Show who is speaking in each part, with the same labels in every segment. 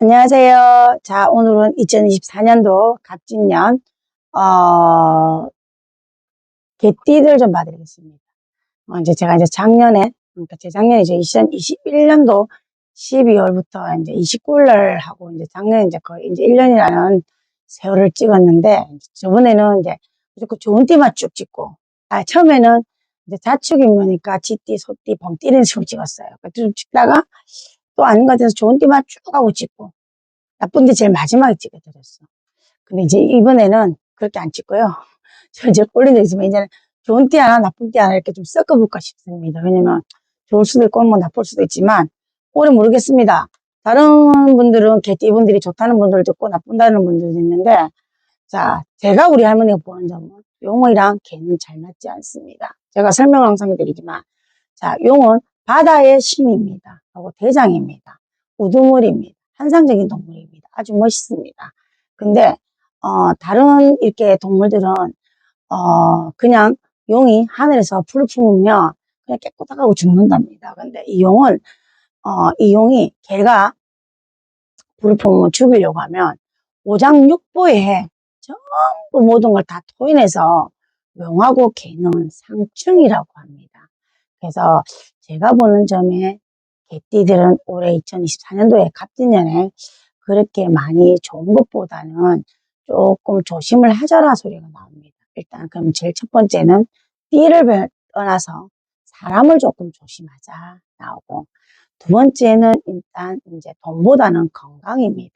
Speaker 1: 안녕하세요. 자, 오늘은 2024년도 갑진년, 어, 개띠들 좀 봐드리겠습니다. 어, 이제 제가 이제 작년에, 그러니까 재작년이죠. 2021년도 12월부터 이제 29일날 하고 이제 작년에 이제 거의 이제 1년이라는 세월을 찍었는데, 저번에는 이제 무조건 좋은 띠만 쭉 찍고, 아, 처음에는 이제 자축인묘니까 쥐띠, 소띠, 범띠 이런 식으로 찍었어요. 그좀 찍다가 또 아닌 것 같아서 좋은 띠만 쭉 하고 찍고, 나쁜 데 제일 마지막에 찍어드렸어. 근데 이제 이번에는 그렇게 안 찍고요. 저 이제 꼴린 적 있으면 이제는 좋은 띠 하나, 나쁜 띠 하나 이렇게 좀 섞어볼까 싶습니다. 왜냐면 좋을 수도 있고 뭐 나쁠 수도 있지만 올해 모르겠습니다. 다른 분들은 개띠 분들이 좋다는 분들도 있고 나쁜다는 분들도 있는데 자, 제가 우리 할머니가 보는 점은 용어랑 개는 잘 맞지 않습니다. 제가 설명을 항상 해드리지만 자, 용은 바다의 신입니다. 하고 대장입니다. 우두물입니다. 환상적인 동물입니다. 아주 멋있습니다. 근데 어, 다른 이렇게 동물들은 어, 그냥 용이 하늘에서 불을 품으면 그냥 깨끗하고 죽는답니다. 근데 이 용은 어, 이 용이 개가 불을 품으면 죽이려고 하면 오장육부에 전부 모든 걸 다 토해내서 용하고 개는 상충이라고 합니다. 그래서 제가 보는 점에 개띠들은 올해 2024년도에 갑진년에 그렇게 많이 좋은 것보다는 조금 조심을 하자라 소리가 나옵니다. 일단 그럼 제일 첫 번째는 띠를 배- 떠나서 사람을 조금 조심하자 나오고 두 번째는 일단 이제 돈보다는 건강입니다.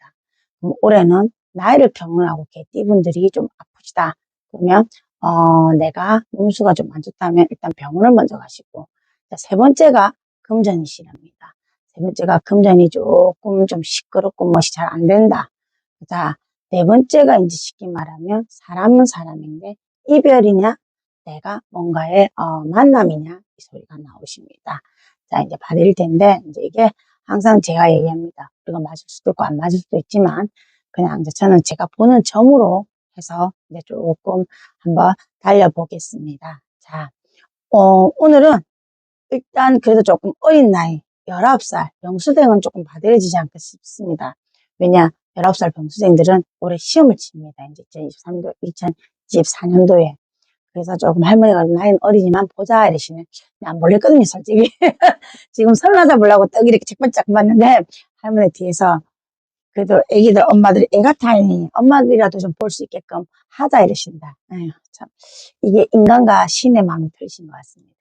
Speaker 1: 올해는 나이를 경험하고 개띠분들이 좀 아프시다. 그러면 어, 내가 몸수가 좀 안 좋다면 일단 병원을 먼저 가시고 자, 세 번째가 금전이시랍니다. 세 번째가 금전이 조금 좀 시끄럽고 멋이 잘 안 된다. 자, 네 번째가 이제 쉽게 말하면 사람은 사람인데 이별이냐 내가 뭔가의 어, 만남이냐 이 소리가 나오십니다. 자, 이제 받을 텐데 이제 이게 항상 제가 얘기합니다. 우리가 맞을 수도 있고 안 맞을 수도 있지만 그냥 저는 제가 보는 점으로 해서 이제 조금 한번 달려보겠습니다. 자, 어, 오늘은 일단 그래도 조금 어린 나이 19살 병수생은 조금 받아들여지지 않겠 싶습니다. 왜냐 19살 병수생들은 올해 시험을 칩니다. 이제 2023년도, 2024년도에. 그래서 조금 할머니가 나이는 어리지만 보자 이러시네. 안 몰랐거든요, 솔직히. 지금 설마 잡으려고 떡 이렇게 책반짝 봤는데 할머니 뒤에서 그래도 애기들 엄마들이 애 같아니 엄마들이라도 좀 볼 수 있게끔 하자 이러신다. 에휴, 참 이게 인간과 신의 마음이 틀리신 것 같습니다.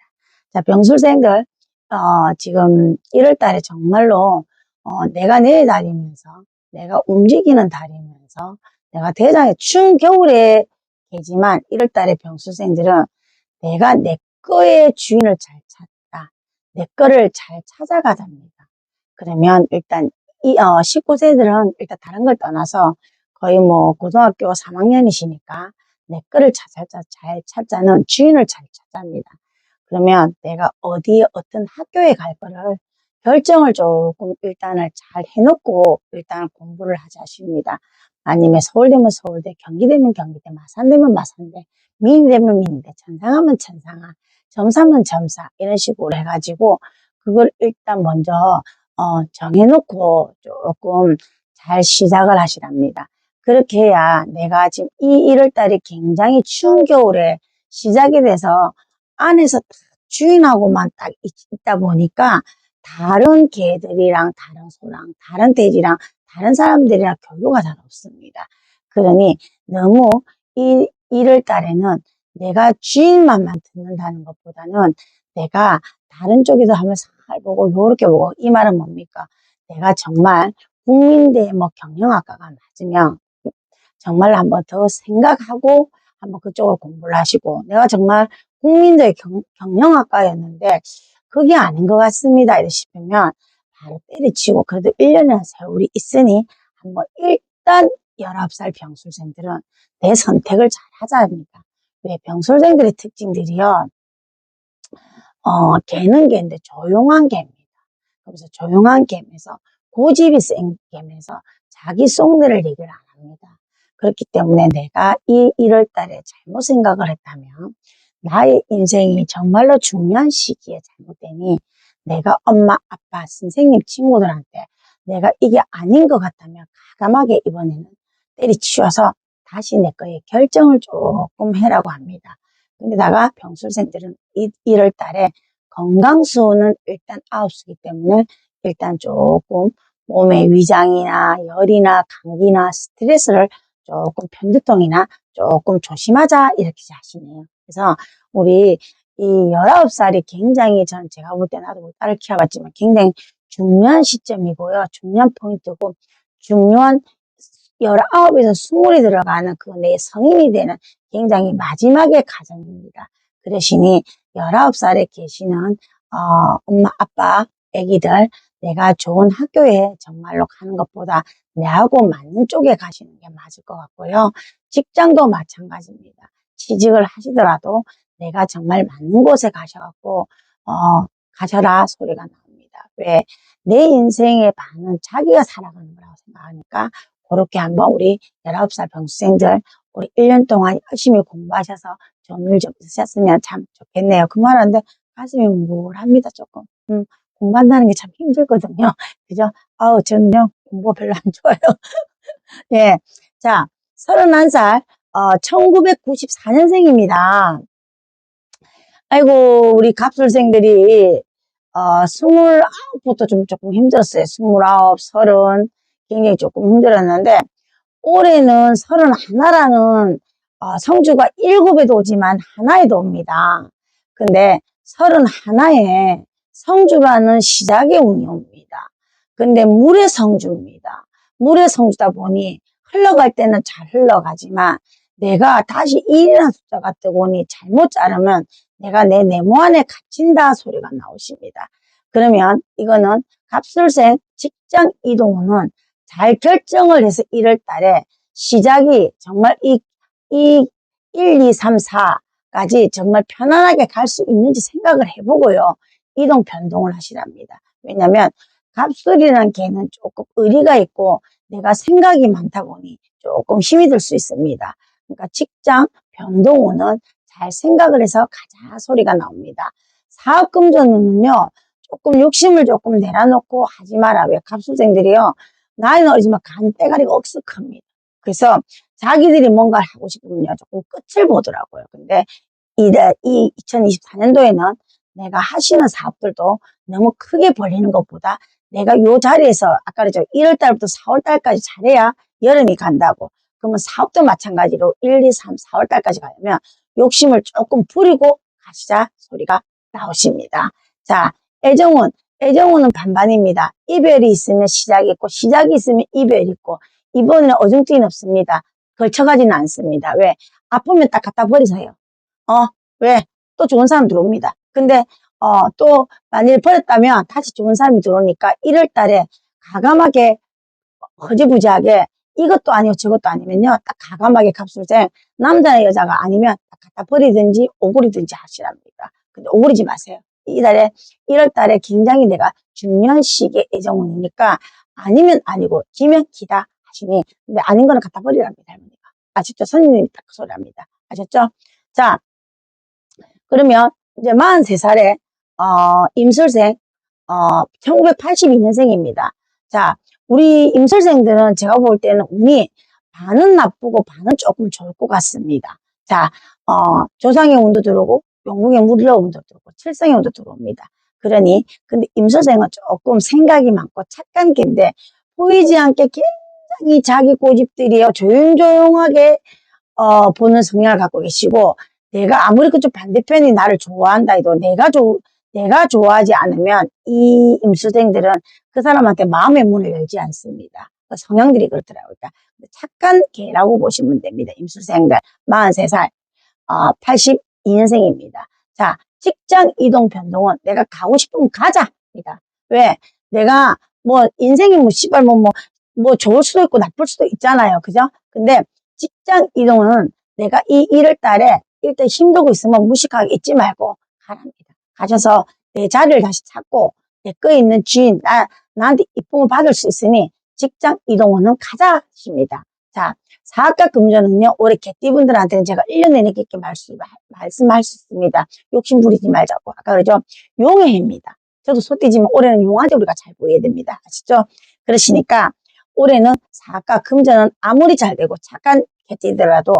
Speaker 1: 자 병술생들 어, 지금 1월 달에 정말로 어, 내가 내다니면서 내가 움직이는 달이면서 내가 대장에 추운 겨울에 계지만 1월 달에 병술생들은 내가 내 거의 주인을 잘 찾다. 내 거를 잘 찾아가답니다. 그러면 일단 이 어, 19세들은 일단 다른 걸 떠나서 거의 뭐 고등학교 3학년이시니까 내 거를 찾아, 잘 찾자는 주인을 잘 찾답니다. 그러면 내가 어디에 어떤 학교에 갈 거를 결정을 조금 일단을 잘 해놓고 일단 공부를 하자 싶습니다. 아니면 서울되면 서울대, 경기되면 경기대, 마산되면 마산대, 미인되면 미인대, 천상하면 천상아, 점사면 점사 이런 식으로 해가지고 그걸 일단 먼저 어, 정해놓고 조금 잘 시작을 하시랍니다. 그렇게 해야 내가 지금 이 1월달이 굉장히 추운 겨울에 시작이 돼서 안에서 딱 주인하고만 딱 있- 있다 보니까 다른 개들이랑 다른 소랑 다른 돼지랑 다른 사람들이랑 교류가 잘 없습니다. 그러니 너무 이 1월 달에는 내가 주인만만 듣는다는 것보다는 내가 다른 쪽에서 한번 살보고 요렇게 보고 이 말은 뭡니까? 내가 정말 국민대 뭐 경영학과가 맞으면 정말 한번 더 생각하고 한번 그쪽으로 공부를 하시고 내가 정말 국민대 경, 경영학과였는데 그게 아닌 것 같습니다. 이러 싶으면 바로 때려치고 그래도 1년이나 세월이 있으니 한번 일단 19살 병술생들은 내 선택을 잘 하자 합니다. 왜 병술생들의 특징들이요. 어, 개는 개인데 조용한 개입니다. 그래서 조용한 개면서 고집이 센 개면서 자기 속내를 얘기를 안 합니다. 그렇기 때문에 내가 이 1월 달에 잘못 생각을 했다면 나의 인생이 정말로 중요한 시기에 잘못되니 내가 엄마, 아빠, 선생님, 친구들한테 내가 이게 아닌 것 같다면 가감하게 이번에는 때리치워서 다시 내 거에 결정을 조금 해라고 합니다. 근데다가 병술생들은 1월 달에 건강수는 일단 9수기 때문에 일단 조금 몸의 위장이나 열이나 감기나 스트레스를 조금 편두통이나 조금 조심하자 이렇게 하시네요. 그래서 우리 이 19살이 굉장히 전 제가 볼 때 나도 뭐 딸을 키워봤지만 굉장히 중요한 시점이고요. 중요한 포인트고 중요한 19에서 20이 들어가는 그 내 성인이 되는 굉장히 마지막의 과정입니다. 그러시니 19살에 계시는 어, 엄마, 아빠, 애기들 내가 좋은 학교에 정말로 가는 것보다 내하고 맞는 쪽에 가시는 게 맞을 것 같고요. 직장도 마찬가지입니다. 취직을 하시더라도 내가 정말 맞는 곳에 가셔갖고 어, 가셔라 소리가 나옵니다. 왜? 내 인생의 반은 자기가 살아가는 거라고 생각하니까 그렇게 한번 우리 19살 병수생들 우리 1년 동안 열심히 공부하셔서 일좀 있으셨으면 참 좋겠네요. 그 말하는데 가슴이 뭉글합니다 조금. 음, 공부한다는 게 참 힘들거든요. 그죠? 아우 저는요 공부 별로 안 좋아요. 예, 자 31살 어, 1994년생입니다. 아이고 우리 갑술생들이 어, 29부터 좀 조금 힘들었어요. 29, 30 굉장히 조금 힘들었는데 올해는 31라는 어, 성주가 7에도 오지만 하나에도 옵니다. 근데 31에 성주라는 시작의 운이 옵니다. 근데 물의 성주입니다. 물의 성주다 보니 흘러갈 때는 잘 흘러가지만 내가 다시 1이라는 숫자가 뜨고 오니 잘못 자르면 내가 내 네모 안에 갇힌다 소리가 나오십니다. 그러면 이거는 갑술생 직장 이동은 잘 결정을 해서 1월 달에 시작이 정말 이, 이 1, 2, 3, 4까지 정말 편안하게 갈 수 있는지 생각을 해보고요. 이동 변동을 하시랍니다. 왜냐면 갑술이라는 개는 조금 의리가 있고 내가 생각이 많다 보니 조금 힘이 들 수 있습니다. 그러니까 직장 변동운은 잘 생각을 해서 가자 소리가 나옵니다. 사업금전운은요 조금 욕심을 조금 내려놓고 하지 마라. 왜 갑술생들이요 나이는 어리지만 간대가리가 억숙합니다. 그래서 자기들이 뭔가를 하고 싶으면요 조금 끝을 보더라고요. 근데 이, 이 2024년도에는 내가 하시는 사업들도 너무 크게 벌리는 것보다 내가 요 자리에서 아까 그랬죠 1월달부터 4월달까지 잘해야 여름이 간다고 그러면 사업도 마찬가지로 1, 2, 3, 4월달까지 가려면 욕심을 조금 부리고 가시자 소리가 나오십니다. 자 애정은 애정은 반반입니다. 이별이 있으면 시작이 있고 시작이 있으면 이별이 있고 이번에는 어중뜨긴 없습니다. 걸쳐가지는 않습니다. 왜? 아프면 딱 갖다 버리세요. 어? 왜? 또 좋은 사람 들어옵니다. 근데 어, 또 만일 버렸다면 다시 좋은 사람이 들어오니까 1월 달에 가감하게 허지부지하게 이것도 아니고 저것도 아니면요 딱 가감하게 값을쟁 남자나 여자가 아니면 딱 갖다 버리든지 오그리든지 하시랍니다. 근데 오그리지 마세요. 이달에 1월 달에 굉장히 내가 중요한 시기의 애정운이니까 아니면 아니고 기면 기다 하시니 근데 아닌 거는 갖다 버리랍니다 할머니가 아셨죠? 선생님이 딱 그 소리 합니다. 아셨죠? 자 그러면 이제 43살에 어, 임술생 어, 1982년생입니다. 자 우리 임술생들은 제가 볼 때는 운이 반은 나쁘고 반은 조금 좋을 것 같습니다. 자, 어, 조상의 운도 들어오고 영웅의 무리의 운도 들어오고 칠성의 운도 들어옵니다. 그러니 근데 임술생은 조금 생각이 많고 착한 개인데 보이지 않게 굉장히 자기 고집들이요 조용조용하게 어, 보는 성향을 갖고 계시고 내가 아무리 그쪽 반대편이 나를 좋아한다 해도 내가 조, 내가 좋아하지 않으면 이 임수생들은 그 사람한테 마음의 문을 열지 않습니다. 그 성향들이 그렇더라고요. 그러니까 착한 개라고 보시면 됩니다. 임수생들 43살 어, 82 년생입니다. 자 직장 이동 변동은 내가 가고 싶으면 가자입니다. 왜? 내가 뭐 인생이 뭐 씨발 뭐 뭐 뭐 좋을 수도 있고 나쁠 수도 있잖아요. 그죠? 근데 직장 이동은 내가 이 1월 달에 일단 힘들고 있으면 무식하게 있지 말고 가랍니다. 가셔서 내 자리를 다시 찾고 내 거에 있는 주인, 나, 나한테 이쁨을 받을 수 있으니 직장 이동은 가자십니다. 자, 사학과 금전은요, 올해 개띠분들한테는 제가 1년 내내 말씀, 말씀할 수 있습니다. 욕심 부리지 말자고. 아까 그러죠? 용의 해입니다. 저도 소띠지만 올해는 용한테 우리가 잘 보여야 됩니다. 아시죠? 그러시니까 올해는 사과 금전은 아무리 잘 되고 착한 개띠더라도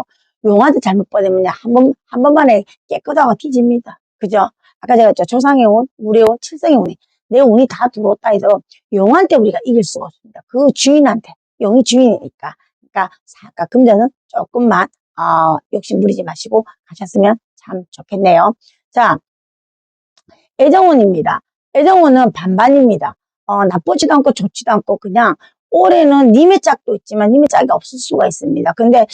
Speaker 1: 용한테 잘못 받으면 한 번, 한 번만에 깨끗하고 뒤집니다. 그죠? 아까 제가 했죠. 조상의 운, 우리의 운, 칠성의 운이. 내 운이 다 들어왔다 해도 용한테 우리가 이길 수가 없습니다. 그 주인한테. 용이 주인이니까. 그러니까 사과 금전은 조금만, 어, 욕심 부리지 마시고 가셨으면 참 좋겠네요. 자, 애정운입니다. 애정운은 반반입니다. 어, 나쁘지도 않고 좋지도 않고 그냥 올해는 님의 짝도 있지만 님의 짝이 없을 수가 있습니다. 근데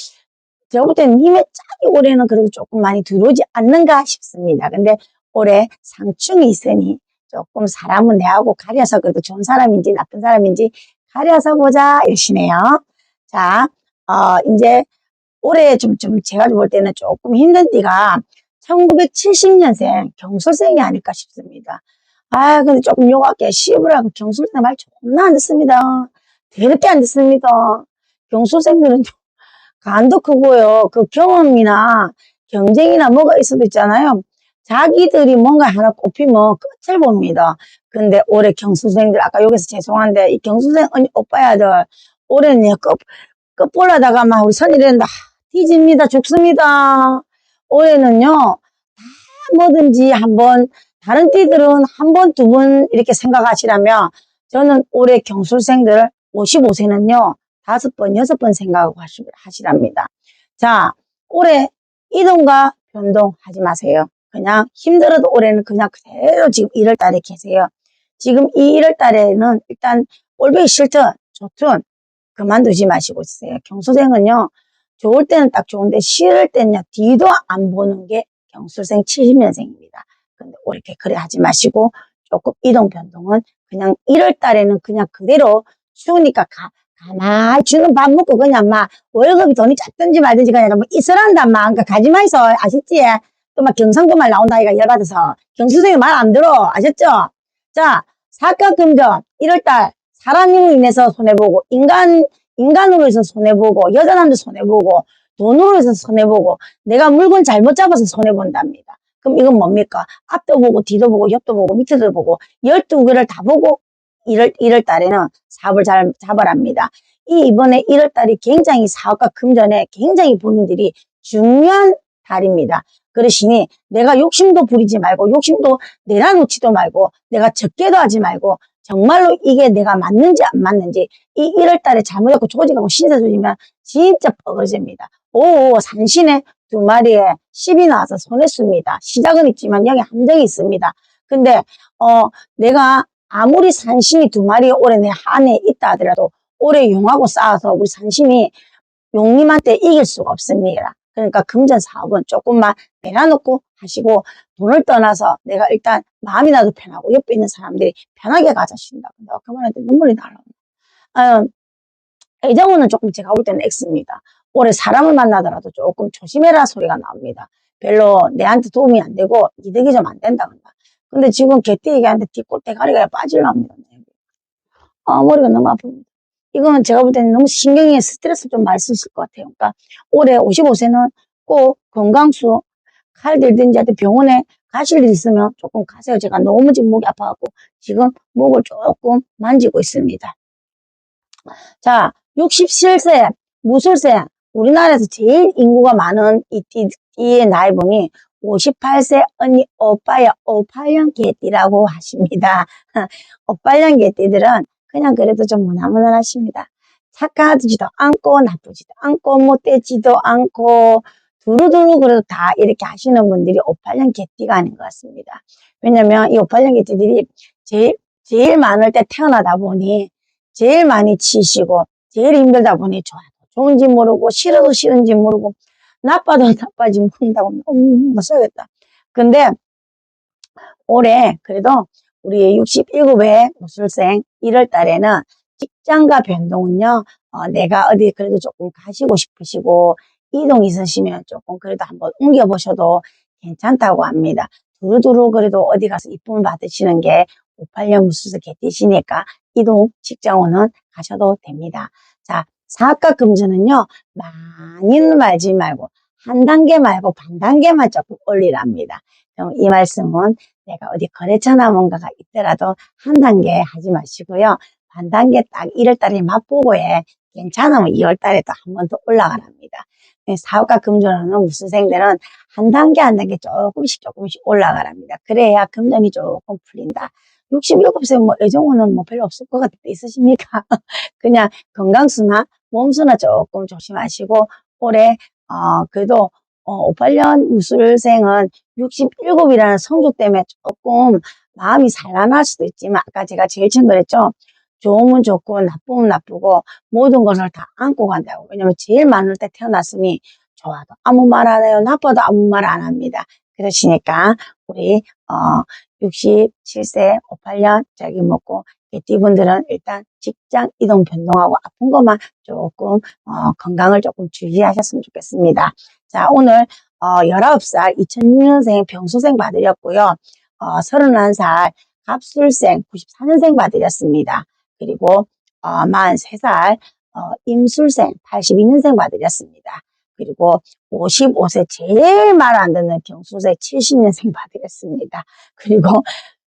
Speaker 1: 제가 볼 때는 님의 짝이 올해는 그래도 조금 많이 들어오지 않는가 싶습니다. 근데 올해 상충이 있으니 조금 사람은 내하고 가려서 그래도 좋은 사람인지 나쁜 사람인지 가려서 보자 이러시네요. 자, 어, 이제 올해 좀, 좀 제가 볼 때는 조금 힘든 띠가 1970년생 경술생이 아닐까 싶습니다. 아, 근데 조금 요각게 시부라고 경술생 말 존나 안 듣습니다. 더럽게 안 듣습니다. 경술생들은 간도 크고요. 그 경험이나 경쟁이나 뭐가 있어도 있잖아요. 자기들이 뭔가 하나 꼽히면 끝을 봅니다. 근데 올해 경수생들, 아까 여기서 죄송한데, 이 경수생 언니, 오빠야들, 올해는 끝, 끝 볼라다가 막 우리 선이랬는데, 뒤집니다. 죽습니다. 올해는요, 다 뭐든지 한번, 다른 띠들은 한 번, 두 번 이렇게 생각하시라면, 저는 올해 경술생들 55세는요, 다섯 번, 여섯 번 생각하고 하시, 하시랍니다. 자, 올해 이동과 변동하지 마세요. 그냥 힘들어도 올해는 그냥 그대로 지금 1월 달에 계세요. 지금 이 1월 달에는 일단 꼴보기 싫든 좋든 그만두지 마시고 있어요. 경수생은요, 좋을 때는 딱 좋은데 싫을 때는요, 뒤도 안 보는 게 경수생 70년생입니다. 근데 올해 그래 하지 마시고 조금 이동 변동은 그냥 1월 달에는 그냥 그대로 추우니까 가, 가만히 주는 밥 먹고 그냥 막 월급이 돈이 작든지 말든지 그냥 뭐 있으란다 막 그러니까 가지마 있어 아시지? 또 막 경상도 말 나온다 이가 열받아서 경수생이 말 안 들어 아셨죠? 자 사각금전 1월달 사람으로 인해서 손해보고 인간 인간으로 해서 손해보고 여자남도 손해보고 돈으로 해서 손해보고 내가 물건 잘못 잡아서 손해본답니다. 그럼 이건 뭡니까? 앞도 보고 뒤도 보고 옆도 보고 밑에도 보고 12개를 다 보고 1월, 1월 달에는 사업을 잘 잡아랍니다. 이 이번에 1월 달이 굉장히 사업과 금전에 굉장히 본인들이 중요한 달입니다. 그러시니 내가 욕심도 부리지 말고 욕심도 내려놓지도 말고 내가 적게도 하지 말고 정말로 이게 내가 맞는지 안 맞는지 이 1월 달에 잘못하고 조직하고 신세 조지면 진짜 뻐거집니다. 오 산신에 두 마리에 10이 나와서 손해습니다. 시작은 있지만 여기 함정이 있습니다. 근데 어 내가 아무리 산신이 두 마리 올해 내 한해 있다 하더라도 올해 용하고 싸워서 우리 산신이 용님한테 이길 수가 없습니다. 그러니까 금전 사업은 조금만 내려놓고 하시고 돈을 떠나서 내가 일단 마음이나도 편하고 옆에 있는 사람들이 편하게 가자신다. 근데 그 말한테 눈물이 날라. 음, 애정은 조금 제가 볼 때는 X입니다. 올해 사람을 만나더라도 조금 조심해라 소리가 나옵니다. 별로 내한테 도움이 안 되고 이득이 좀 안 된다. 그런다. 근데 지금 개띠 얘기하는데 뒷골 대가리가 빠질랍니다. 아, 머리가 너무 아픕니다. 이거는 제가 볼 때는 너무 신경에 스트레스 좀 많이 쓰실 것 같아요. 그러니까 올해 55세는 꼭 건강수 칼 들든지 하여튼 병원에 가실 일 있으면 조금 가세요. 제가 너무 지금 목이 아파갖고 지금 목을 조금 만지고 있습니다. 자, 67세 무술세 우리나라에서 제일 인구가 많은 이 띠의 나이 보니 58세 언니 오빠야 오팔년 개띠라고 하십니다. 오팔년 개띠들은 그냥 그래도 좀 무난무난하십니다. 착하지도 않고 나쁘지도 않고 못되지도 않고 두루두루 그래도 다 이렇게 하시는 분들이 오팔년 개띠가 아닌 것 같습니다. 왜냐면 이 오팔년 개띠들이 제일 제일 많을 때 태어나다 보니 제일 많이 치시고 제일 힘들다 보니 좋아 좋은지 모르고 싫어도 싫은지 모르고 나빠도 나빠지 모른다고 음, 못 써야겠다. 근데 올해 그래도 우리 67회 무술생 1월 달에는 직장과 변동은요, 어, 내가 어디 그래도 조금 가시고 싶으시고 이동 있으시면 조금 그래도 한번 옮겨보셔도 괜찮다고 합니다. 두루두루 그래도 어디 가서 이쁨 받으시는 게 58년 무술생 개띠시니까 이동 직장원은 가셔도 됩니다. 자, 사학과 금전은요, 많이는 말지 말고, 한 단계 말고 반 단계만 조금 올리랍니다. 그럼 이 말씀은 내가 어디 거래처나 뭔가가 있더라도 한 단계 하지 마시고요. 한 단계 딱 1월 달에 맛보고 해. 괜찮으면 2월 달에 또 한 번 더 올라가랍니다. 네, 사업가 금전하는 우수생들은 한 단계 한 단계 조금씩 조금씩 올라가랍니다. 그래야 금전이 조금 풀린다. 67세 뭐 애정호는 뭐 별로 없을 것 같은데 있으십니까? 그냥 건강수나 몸수나 조금 조심하시고 올해 어 그래도 어 58년 무술생은 67이라는 성조 때문에 조금 마음이 산란할 수도 있지만 아까 제가 제일 처음 그랬죠. 좋으면 좋고 나쁘면 나쁘고 모든 것을 다 안고 간다고. 왜냐면 제일 많을 때 태어났으니 좋아도 아무 말 안 해요. 나빠도 아무 말 안 합니다. 그러시니까 우리 어 67세 58년 저기 먹고 개띠분들은 일단 직장 이동 변동하고 아픈 것만 조금 어, 건강을 조금 주의하셨으면 좋겠습니다. 자 오늘 어, 19살 2006년생 병수생 받으셨고요. 어, 31살 갑술생 94년생 받으셨습니다. 그리고 어, 43살 어, 임술생 82년생 받으셨습니다. 그리고 55세 제일 말 안 듣는 병수생 70년생 받으셨습니다. 그리고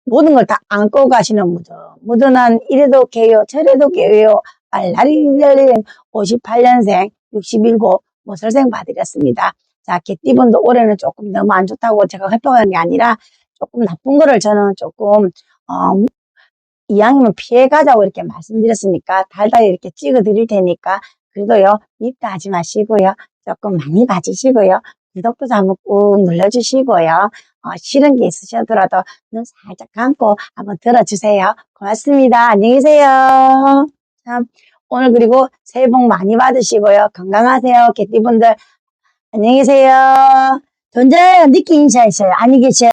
Speaker 1: 모든 걸 다 안고 가시는 무드. 무드는 이래도 개요, 저래도 개요. 알라리 달리는 58년생, 67, 모설생 받으셨습니다. 자, 개띠분도 올해는 조금 너무 안 좋다고 제가 회복한 게 아니라 조금 나쁜 거를 저는 조금, 어, 이왕이면 피해 가자고 이렇게 말씀드렸으니까 달달이 이렇게 찍어 드릴 테니까 그래도요, 밉다 하지 마시고요. 조금 많이 봐주시고요. 구독도 한번 꾹 눌러주시고요. 어, 싫은 게 있으시더라도 눈 살짝 감고 한번 들어주세요. 고맙습니다. 안녕히 계세요. 참, 오늘 그리고 새해 복 많이 받으시고요. 건강하세요. 개띠분들. 안녕히 계세요. 던져요. 늦게 인사했어요. 안녕히 계세요.